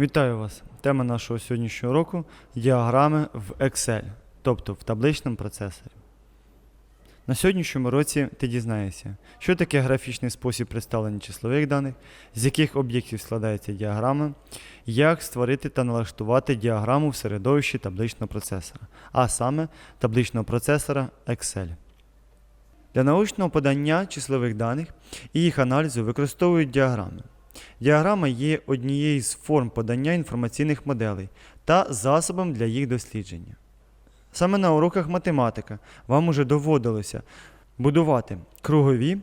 Вітаю вас! Тема нашого сьогоднішнього уроку діаграми в Excel, тобто в табличному процесорі. На сьогоднішньому році ти дізнаєшся, що таке графічний спосіб представлення числових даних, з яких об'єктів складається діаграма, як створити та налаштувати діаграму в середовищі табличного процесора, а саме табличного процесора Excel. Для научного подання числових даних і їх аналізу використовують діаграми. Діаграма є однією з форм подання інформаційних моделей та засобом для їх дослідження. Саме на уроках математика вам уже доводилося будувати кругові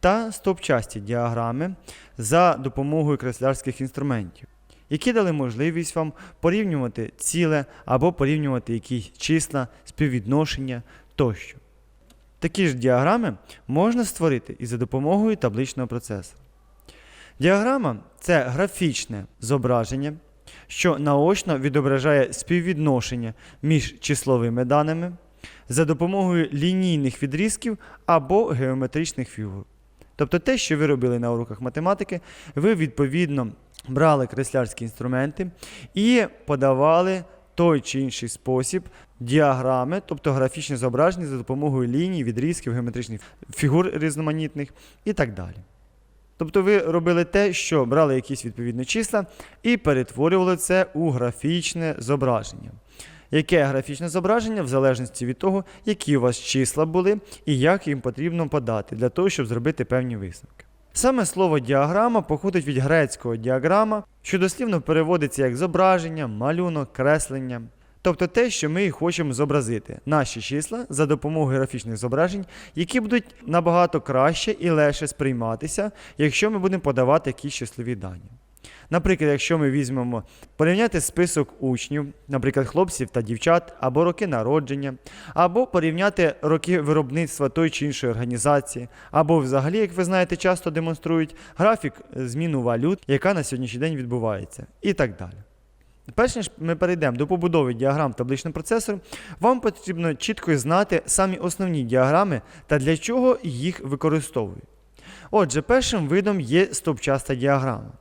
та стопчасті діаграми за допомогою креслярських інструментів, які дали можливість вам порівнювати ціле або порівнювати якісь числа, співвідношення тощо. Такі ж діаграми можна створити і за допомогою табличного процесора. Діаграма це графічне зображення, що наочно відображає співвідношення між числовими даними за допомогою лінійних відрізків або геометричних фігур. Тобто те, що ви робили на уроках математики, ви відповідно брали креслярські інструменти і подавали той чи інший спосіб діаграми, тобто графічне зображення за допомогою ліній, відрізків, геометричних фігур різноманітних і так далі. Тобто ви робили те, що брали якісь відповідні числа і перетворювали це у графічне зображення. Яке графічне зображення в залежності від того, які у вас числа були і як їм потрібно подати для того, щоб зробити певні висновки. Саме слово діаграма походить від грецького діаграма, що дослівно переводиться як зображення, малюнок, креслення. Тобто те, що ми хочемо зобразити, наші числа за допомогою графічних зображень, які будуть набагато краще і легше сприйматися, якщо ми будемо подавати якісь числові дані. Наприклад, якщо ми візьмемо порівняти список учнів, наприклад, хлопців та дівчат, або роки народження, або порівняти роки виробництва той чи іншої організації, або взагалі, як ви знаєте, часто демонструють графік зміну валют, яка на сьогоднішній день відбувається, і так далі. Перш ніж ми перейдемо до побудови діаграм табличного процесору, вам потрібно чітко знати самі основні діаграми та для чого їх використовують. Отже, першим видом є стовпчаста діаграма.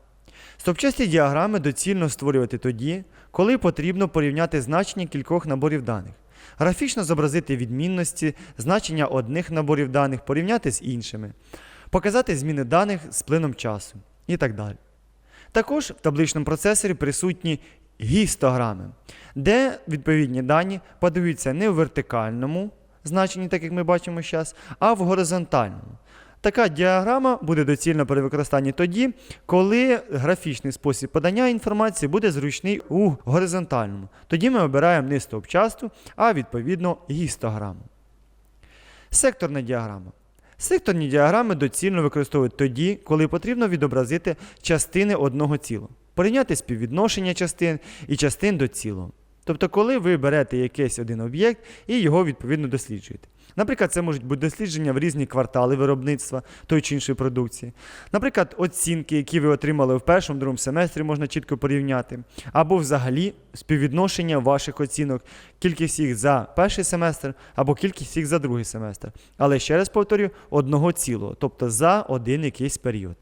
Стовпчасті діаграми доцільно створювати тоді, коли потрібно порівняти значення кількох наборів даних, графічно зобразити відмінності, значення одних наборів даних, порівняти з іншими, показати зміни даних з плином часу і так далі. Також в табличному процесорі присутні гістограми, де відповідні дані подаються не в вертикальному значенні, так як ми бачимо зараз, а в горизонтальному. Така діаграма буде доцільна при використанні тоді, коли графічний спосіб подання інформації буде зручний у горизонтальному. Тоді ми обираємо не стовпчасту, а відповідно гістограму. Секторна діаграма. Секторні діаграми доцільно використовують тоді, коли потрібно відобразити частини одного цілого, порівняти співвідношення частин і частин до цілого. Тобто, коли ви берете якийсь один об'єкт і його відповідно досліджуєте. Наприклад, це можуть бути дослідження в різні квартали виробництва той чи іншої продукції. Наприклад, оцінки, які ви отримали в першому, другому семестрі, можна чітко порівняти. Або взагалі співвідношення ваших оцінок, кількість їх за перший семестр або кількість їх за другий семестр. Але ще раз повторюю, одного цілого, тобто за один якийсь період.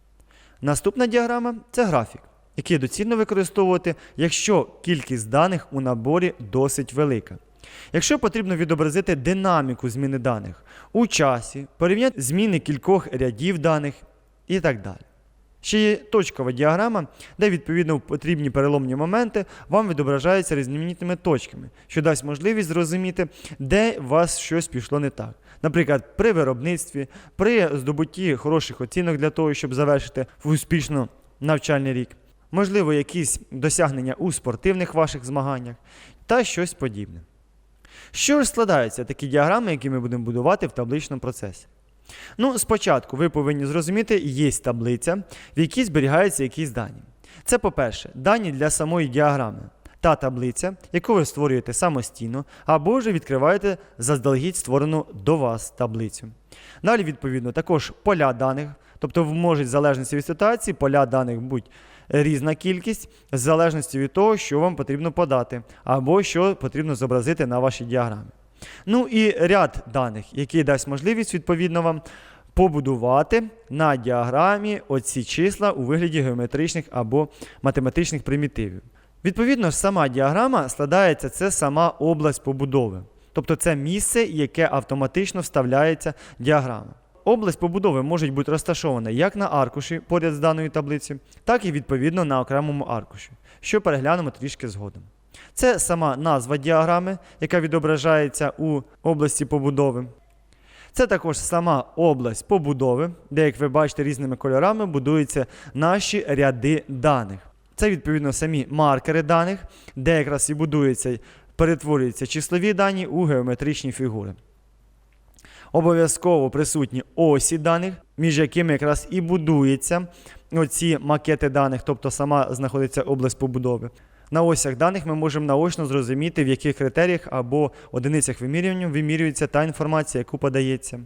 Наступна діаграма це графік, який доцільно використовувати, якщо кількість даних у наборі досить велика. Якщо потрібно відобразити динаміку зміни даних у часі, порівняти зміни кількох рядів даних і так далі. Ще є точкова діаграма, де відповідно в потрібні переломні моменти вам відображаються різноманітними точками, що дасть можливість зрозуміти, де у вас щось пішло не так. Наприклад, при виробництві, при здобутті хороших оцінок для того, щоб завершити успішно навчальний рік, можливо, якісь досягнення у спортивних ваших змаганнях та щось подібне. Що ж складаються такі діаграми, які ми будемо будувати в табличному процесі? Ну, спочатку ви повинні зрозуміти, є таблиця, в якій зберігаються якісь дані. Це, по-перше, дані для самої діаграми. Та таблиця, яку ви створюєте самостійно, або ж відкриваєте заздалегідь створену до вас таблицю. Далі, відповідно, також поля даних, тобто можуть в залежності від ситуації, поля даних будь різна кількість, в залежності від того, що вам потрібно подати, або що потрібно зобразити на вашій діаграмі. Ну і ряд даних, який дасть можливість відповідно вам побудувати на діаграмі оці числа у вигляді геометричних або математичних примітивів. Відповідно сама діаграма складається це сама область побудови. Тобто це місце, яке автоматично вставляється діаграма. Область побудови може бути розташована як на аркуші поряд з даною таблицею, так і відповідно на окремому аркуші, що переглянемо трішки згодом. Це сама назва діаграми, яка відображається у області побудови. Це також сама область побудови, де, як ви бачите, різними кольорами будуються наші ряди даних. Це відповідно самі маркери даних, де якраз і будуються, перетворюються числові дані у геометричні фігури. Обов'язково присутні осі даних, між якими якраз і будуються оці макети даних, тобто сама знаходиться область побудови. На осях даних ми можемо наочно зрозуміти, в яких критеріях або одиницях вимірювання вимірюється та інформація, яку подається.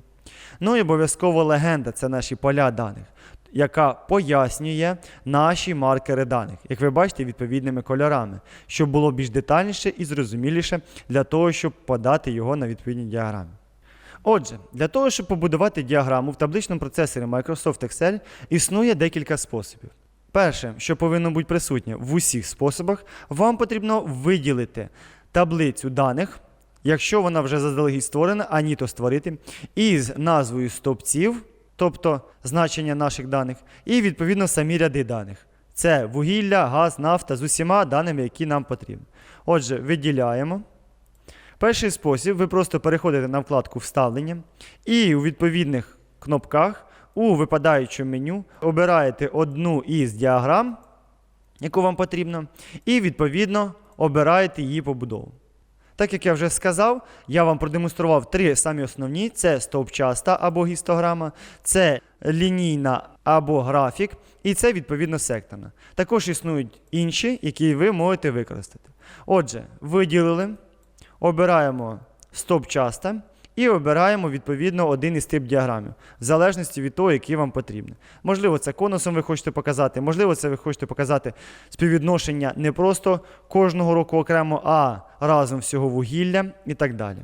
Ну і обов'язково легенда це наші поля даних, яка пояснює наші маркери даних, як ви бачите, відповідними кольорами, щоб було більш детальніше і зрозуміліше для того, щоб подати його на відповідній діаграмі. Отже, для того, щоб побудувати діаграму в табличному процесорі Microsoft Excel, існує декілька способів. Перше, що повинно бути присутнє в усіх способах, вам потрібно виділити таблицю даних, якщо вона вже заздалегідь створена, а ні, то створити, із назвою стовпців, тобто значення наших даних, і відповідно самі ряди даних. Це вугілля, газ, нафта з усіма даними, які нам потрібні. Отже, виділяємо. Перший спосіб ви просто переходите на вкладку Вставлення і у відповідних кнопках у випадаючому меню обираєте одну із діаграм, яку вам потрібно, і відповідно обираєте її побудову. Так як я вже сказав, я вам продемонстрував три самі основні: це стовпчаста або гістограма, це лінійна або графік, і це відповідно секторна. Також існують інші, які ви можете використати. Отже, виділили, обираємо стовпчаста і обираємо відповідно один із тип діаграмів, в залежності від того, який вам потрібен. Можливо, це конусом ви хочете показати, можливо, це ви хочете показати співвідношення не просто кожного року окремо, а разом всього вугілля і так далі.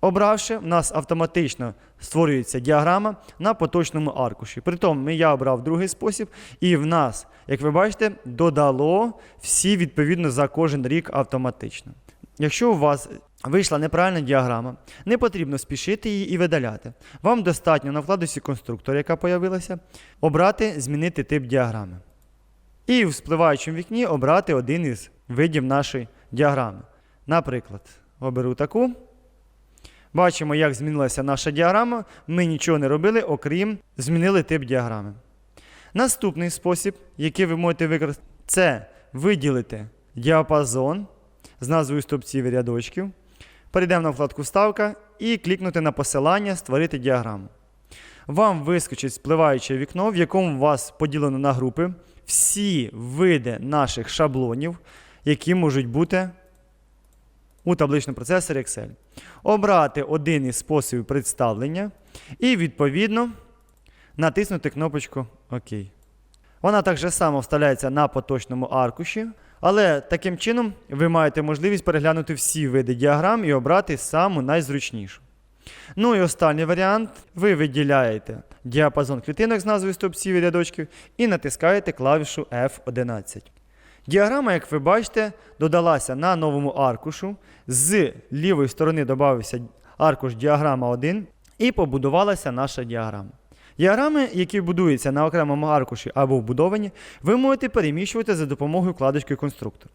Обравши, в нас автоматично створюється діаграма на поточному аркуші. Притом я обрав другий спосіб, і в нас, як ви бачите, додало всі відповідно за кожен рік автоматично. Якщо у вас вийшла неправильна діаграма, не потрібно спішити її і видаляти. Вам достатньо на вкладусі конструктора, яка появилася, обрати Змінити тип діаграми. І в спливаючому вікні обрати один із видів нашої діаграми. Наприклад, оберу таку. Бачимо, як змінилася наша діаграма. Ми нічого не робили, окрім змінили тип діаграми. Наступний спосіб, який ви можете використати, це виділити діапазон з назвою стовпців і рядочків. Перейдемо на вкладку Вставка і клікнути на посилання Створити діаграму. Вам вискочить спливаюче вікно, в якому вас поділено на групи всі види наших шаблонів, які можуть бути у табличному процесорі Excel. Обрати один із способів представлення і, відповідно, натиснути кнопочку ОК. Вона так само вставляється на поточному аркуші, але таким чином ви маєте можливість переглянути всі види діаграм і обрати саму найзручнішу. Ну і останній варіант: ви виділяєте діапазон клітинок з назвою стовпців і рядочків і натискаєте клавішу F11. Діаграма, як ви бачите, додалася на новому аркушу. З лівої сторони додався аркуш діаграма 1 і побудувалася наша діаграма. Діаграми, які будуються на окремому аркуші або вбудовані, ви можете переміщувати за допомогою вкладочки конструктор.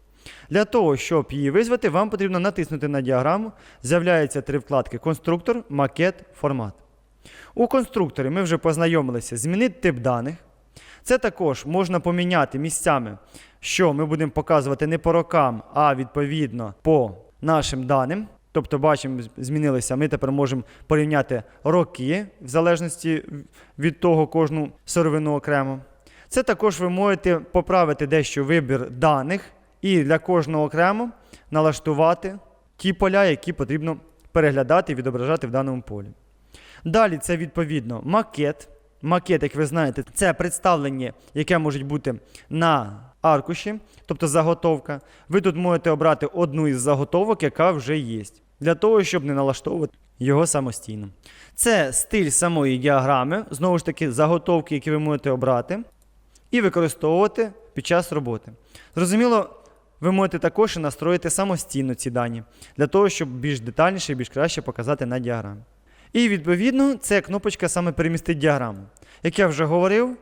Для того, щоб її визвати, вам потрібно натиснути на діаграму. З'являються три вкладки Конструктор, макет, формат. У конструкторі ми вже познайомилися змінити тип даних. Це також можна поміняти місцями, що ми будемо показувати не по рокам, а відповідно по нашим даним. Тобто, бачимо, змінилися. Ми тепер можемо порівняти роки, в залежності від того кожну сировину окремо. Це також ви можете поправити дещо вибір даних і для кожного окремо налаштувати ті поля, які потрібно переглядати і відображати в даному полі. Далі це відповідно макет. Макет, як ви знаєте, це представлення, яке може бути на аркуші, тобто заготовка. Ви тут можете обрати одну із заготовок, яка вже є. для того, щоб не налаштовувати його самостійно. Це стиль самої діаграми, знову ж таки, заготовки, які ви можете обрати, і використовувати під час роботи. Зрозуміло, ви можете також і настроїти самостійно ці дані, для того, щоб більш детальніше і більш краще показати на діаграмі. І відповідно, це кнопочка саме перемістити діаграму. Як я вже говорив,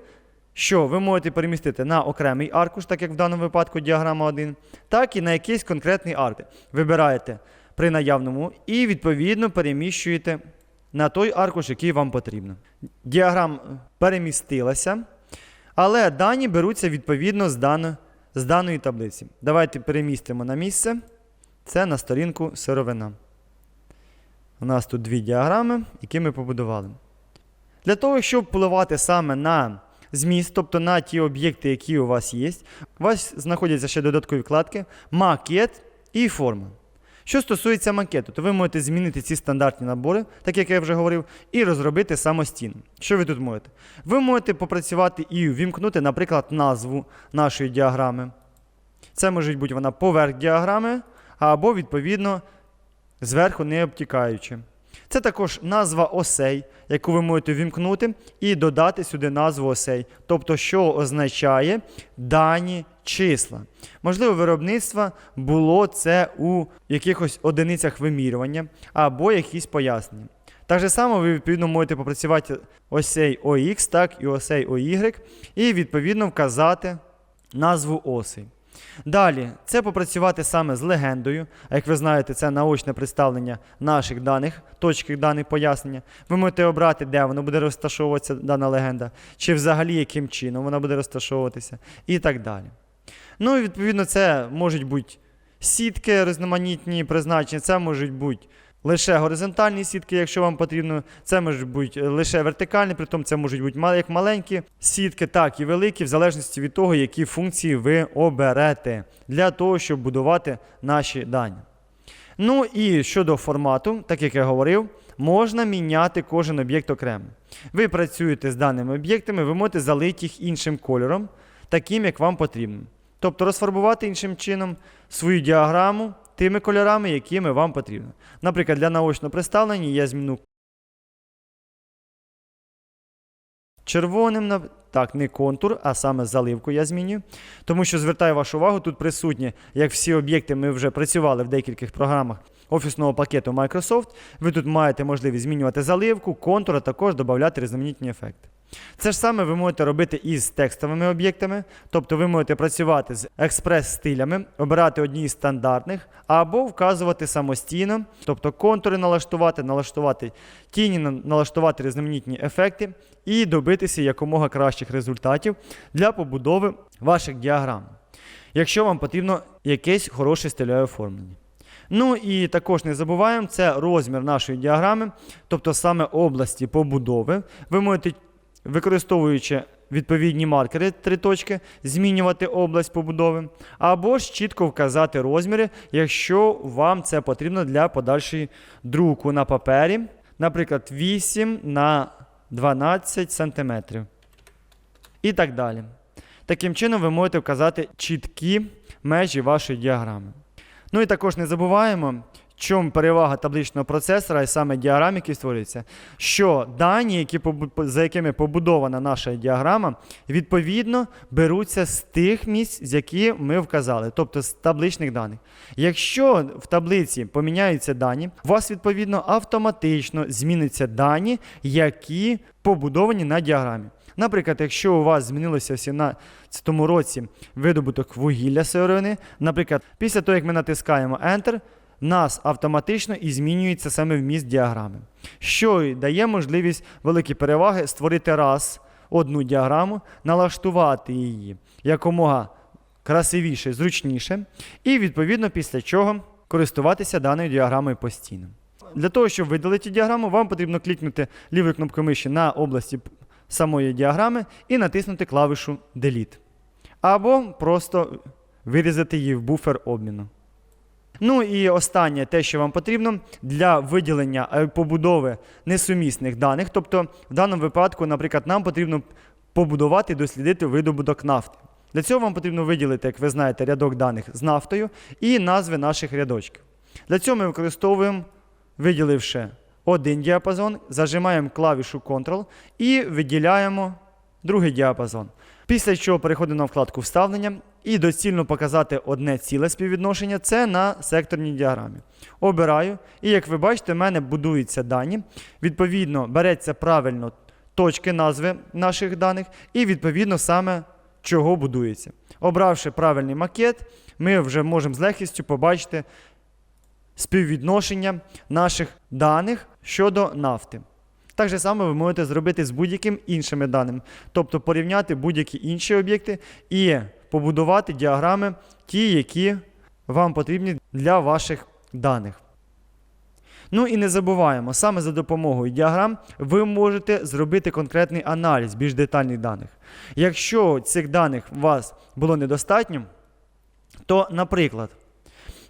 що ви можете перемістити на окремий аркуш, так як в даному випадку діаграма 1, так і на якийсь конкретний аркуш. Вибираєте при наявному і відповідно переміщуєте на той аркуш, який вам потрібно. Діаграма перемістилася, але дані беруться відповідно з, дано, з даної таблиці. Давайте перемістимо на місце. Це на сторінку сировина. У нас тут дві діаграми, які ми побудували. Для того, щоб впливати саме на зміст, тобто на ті об'єкти, які у вас є, у вас знаходяться ще додаткові вкладки, макет і форма. Що стосується макету, то ви можете змінити ці стандартні набори, так як я вже говорив, і розробити самостійно. Що ви тут можете? Ви можете попрацювати і ввімкнути, наприклад, назву нашої діаграми. Це може бути вона поверх діаграми, або, відповідно, зверху не обтікаючи. Це також назва осей, яку ви можете вімкнути, і додати сюди назву осей, тобто, що означає дані числа. Можливо, виробництво було це у якихось одиницях вимірювання або якісь пояснення. Так же само ви відповідно можете попрацювати осей OX, так і осей OY, і відповідно вказати назву осей. Далі, це попрацювати саме з легендою. А як ви знаєте, це наочне представлення наших даних, точки даних пояснення. Ви можете обрати, де воно буде розташовуватися, дана легенда, чи взагалі яким чином вона буде розташовуватися, і так далі. Ну і відповідно, це можуть бути сітки різноманітні призначення, це можуть бути лише горизонтальні сітки, якщо вам потрібно. Це можуть бути лише вертикальні, притом це можуть бути як маленькі сітки, так і великі, в залежності від того, які функції ви оберете для того, щоб будувати наші дані. Ну і щодо формату, так як я говорив, можна міняти кожен об'єкт окремо. Ви працюєте з даними об'єктами, ви можете залити їх іншим кольором, таким, як вам потрібно. Тобто розфарбувати іншим чином свою діаграму тими кольорами, якими вам потрібно. Наприклад, для наочного представлення я зміню червоним, так, не контур, а саме заливку я зміню. Тому що звертаю вашу увагу, тут присутні, як всі об'єкти, ми вже працювали в декількох програмах офісного пакету Microsoft. Ви тут маєте можливість змінювати заливку, контур, а також додати різноманітні ефекти. Це ж саме ви можете робити із текстовими об'єктами, тобто ви можете працювати з експрес-стилями, обирати одні із стандартних, або вказувати самостійно, тобто контури налаштувати, налаштувати тіні, налаштувати різноманітні ефекти і добитися якомога кращих результатів для побудови ваших діаграм, якщо вам потрібно якесь хороше стильове оформлення. Ну і також не забуваємо, це розмір нашої діаграми, тобто саме області побудови. Ви можете, використовуючи відповідні маркери три точки, змінювати область побудови, або ж чітко вказати розміри, якщо вам це потрібно для подальшої друку на папері, наприклад, 8 на 12 см. І так далі. Таким чином, ви можете вказати чіткі межі вашої діаграми. Ну і також не забуваємо, чому перевага табличного процесора і саме діаграм, який створюється, що дані, які, за якими побудована наша діаграма, відповідно беруться з тих місць, з які ми вказали, тобто з табличних даних. Якщо в таблиці поміняються дані, у вас відповідно автоматично зміниться дані, які побудовані на діаграмі. Наприклад, якщо у вас змінилося в 2017 році видобуток вугілля сировини, наприклад, після того, як ми натискаємо Enter, нас автоматично і змінюється саме вміст діаграми, що дає можливість великі переваги створити раз одну діаграму, налаштувати її якомога красивіше, зручніше, і відповідно після чого користуватися даною діаграмою постійно. Для того, щоб видалити діаграму, вам потрібно клікнути лівою кнопкою миші на області самої діаграми і натиснути клавішу Delete. Або просто вирізати її в буфер обміну. Ну і останнє, те, що вам потрібно для виділення е, побудови несумісних даних. Тобто, в даному випадку, наприклад, нам потрібно побудувати і дослідити видобуток нафти. Для цього вам потрібно виділити, як ви знаєте, рядок даних з нафтою і назви наших рядочків. Для цього ми використовуємо, виділивши один діапазон, зажимаємо клавішу Ctrl і виділяємо другий діапазон. Після чого переходимо на вкладку вставлення і доцільно показати одне ціле співвідношення це на секторній діаграмі. Обираю, і як ви бачите, в мене будуються дані. Відповідно, береться правильно точки назви наших даних, і відповідно саме чого будується. Обравши правильний макет, ми вже можемо з легкістю побачити співвідношення наших даних щодо нафти. Так же само ви можете зробити з будь-якими іншими даними, тобто порівняти будь-які інші об'єкти і побудувати діаграми, ті, які вам потрібні для ваших даних. Ну і не забуваємо, саме за допомогою діаграм ви можете зробити конкретний аналіз більш детальних даних. Якщо цих даних у вас було недостатньо, то, наприклад,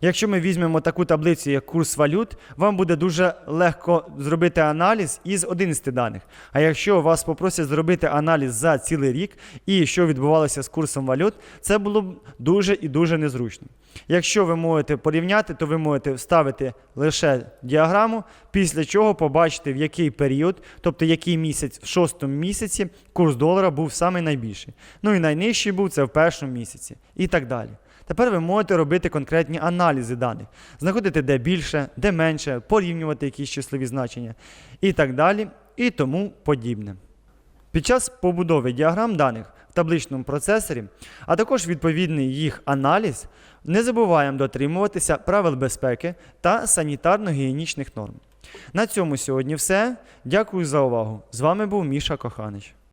якщо ми візьмемо таку таблицю, як курс валют, вам буде дуже легко зробити аналіз із 11 даних. А якщо вас попросять зробити аналіз за цілий рік і що відбувалося з курсом валют, це було б дуже і дуже незручно. Якщо ви можете порівняти, то ви можете вставити лише діаграму, після чого побачите, в який період, тобто який місяць в шостому місяці курс долара був найбільший. Ну і найнижчий був це в першому місяці і так далі. Тепер ви можете робити конкретні аналізи даних, знаходити де більше, де менше, порівнювати якісь числові значення і так далі, і тому подібне. Під час побудови діаграм даних в табличному процесорі, а також відповідний їх аналіз, не забуваємо дотримуватися правил безпеки та санітарно-гігієнічних норм. На цьому сьогодні все. Дякую за увагу. З вами був Міша Коханич.